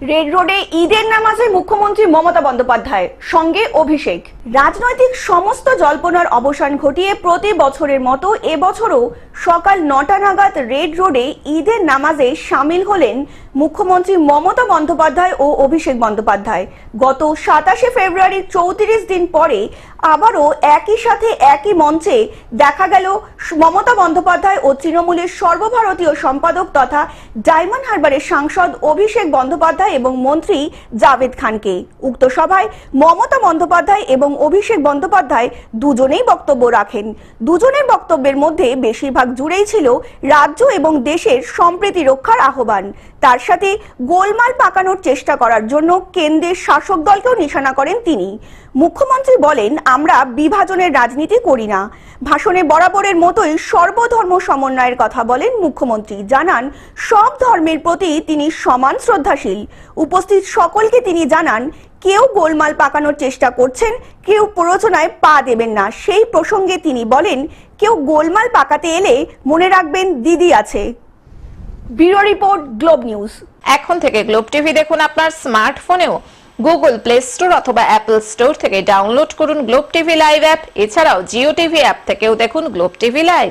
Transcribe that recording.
Red রোডে ঈদের নামাজে মুখ্যমন্ত্রী মমতা বন্দ্যোপাধ্যায়, সঙ্গে অভিষেক। রাজনৈতিক সমস্ত জল্পনার অবসান ঘটিয়ে প্রতি বছরের মতো এবছরও সকাল নটা নাগাদ রেড রোডে ঈদের নামাজে সামিল হলেন মুখ্যমন্ত্রী মমতা বন্দ্যোপাধ্যায় ও অভিষেক বন্দ্যোপাধ্যায়। গত সাতাশে ফেব্রুয়ারির চৌত্রিশ দিন পরে আবারও একই সাথে একই মঞ্চে দেখা গেল মমতা বন্দ্যোপাধ্যায় ও তৃণমূলের সর্বভারতীয় সম্পাদক তথা ডায়মন্ড হারবারের সাংসদ অভিষেক বন্দ্যোপাধ্যায় এবং মন্ত্রী জাভেদ খানকে। উক্ত সভায় মমতা বন্দ্যোপাধ্যায় এবং অভিষেক বন্দ্যোপাধ্যায় দুজনেই বক্তব্য রাখেন। দুজনের বক্তব্যের মধ্যে বেশিরভাগ জুড়েই ছিল রাজ্য এবং দেশের সম্প্রীতি রক্ষার আহ্বান। তার সাথে গোলমাল পাকানোর চেষ্টা করার জন্য কেন্দ্রের শাসক দলকেও নিশানা করেন তিনি। মুখ্যমন্ত্রী বলেন, আমরা বিভাজনের রাজনীতি করি না। ভাষণে বরাবরের মতোই সর্বধর্ম সমন্বয়ের কথা বলেন মুখ্যমন্ত্রী। জানান, সব ধর্মের প্রতি তিনি সমান শ্রদ্ধাশীল। উপস্থিত সকলকে তিনি জানান, কেউ গোলমাল পাকানোর চেষ্টা করছেন, কেউ প্ররোচনায় পা দেবেন না। সেই প্রসঙ্গে তিনি বলেন, কেউ গোলমাল পাকাতে এলে মনে রাখবেন দিদি আছে। Bureau report, Globe News. এখন থেকে গ্লোব টিভি দেখুন আপনার স্মার্টফোনেও। গুগল প্লে স্টোর অথবা অ্যাপল স্টোর থেকে ডাউনলোড করুন গ্লোব টিভি লাইভ অ্যাপ। এছাড়াও জিও টিভি অ্যাপ থেকেও দেখুন গ্লোব টিভি লাইভ।